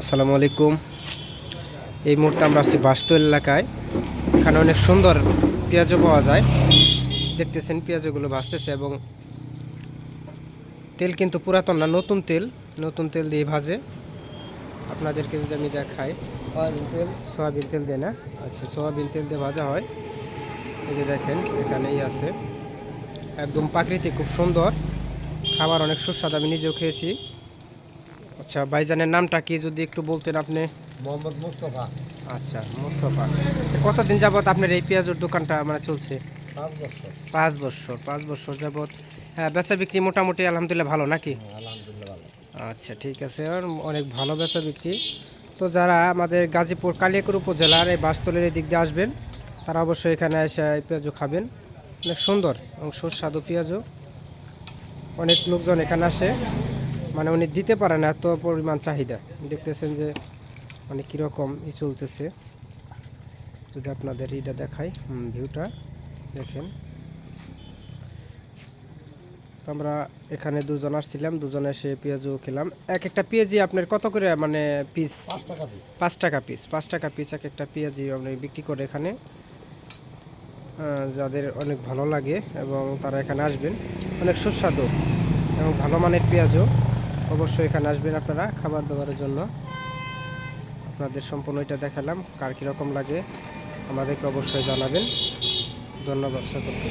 আসসালামু আলাইকুম। এই মুহূর্তে আমরা আছি বাস্তু এলাকায়। এখানে অনেক সুন্দর পেঁয়াজও পাওয়া যায়। দেখতেছেন পেঁয়াজগুলো ভাজতেছে এবং তেল কিন্তু পুরাতন না নতুন তেল। নতুন তেল দিয়ে ভাজে। আপনাদেরকে যদি আমি দেখাই। সয়াবিন তেল। সয়াবিন তেল দিয়ে না? আচ্ছা সয়াবিন তেল দিয়ে ভাজা হয়। এই যে দেখেন এখানেই আছে। একদম প্রাকৃতিক খুব সুন্দর। খাবার অনেক সুস্বাদু আমি নিজেও খেয়েছি। আচ্ছা ভাইজানের নামটা কি যদি একটু বলতেন আপনি? মোহাম্মদ মুস্তফা। আচ্ছা মুস্তফা। কতদিন যাবত আপনার এই পেঁয়াজের দোকানটা মানে চলছে? পাঁচ বছর। পাঁচ বছর পাঁচ বছর যাবত হ্যাঁ বেচা বিক্রি মোটামুটি আলহামদুলিল্লাহ ভালো নাকি? আলহামদুলিল্লাহ ভালো। আচ্ছা ঠিক আছে আর অনেক ভালো বেচা বিক্রি। তো যারা আমাদের গাজীপুর কালিয়াকুর উপজেলার এই বাসতলের এই দিক দিয়ে আসবেন তারা অবশ্যই এখানে এসে এই পেঁয়াজও খাবেন। অনেক সুন্দর এবং সুস্বাদু পেঁয়াজও। অনেক লোকজন এখানে আসে। মানে উনি দিতে পারে না এত পরিমাণ চাহিদা। দেখতেছেন যে মানে কীরকম ই চলতেছে। যদি আপনাদের এটা দেখাই ভিউটা দেখেন। আমরা এখানে দুজন আসছিলাম দুজন এসে পেঁয়াজও খেলাম। এক একটা পেঁয়াজি আপনার কত করে মানে পিস পাঁচ টাকা পিস পাঁচ টাকা পিস পাঁচ টাকা পিস এক একটা পেঁয়াজি আপনি বিক্রি করে এখানে। যাদের অনেক ভালো লাগে এবং তারা এখানে আসবেন। অনেক সুস্বাদু এবং ভালো মানের পেঁয়াজও। অবশ্যই এখানে আসবেন আপনারা খাবার দাবারের জন্য। আপনাদের সম্পূর্ণ এটা দেখালাম, কার কীরকম লাগে আমাদেরকে অবশ্যই জানাবেন। ধন্যবাদ সকলকে।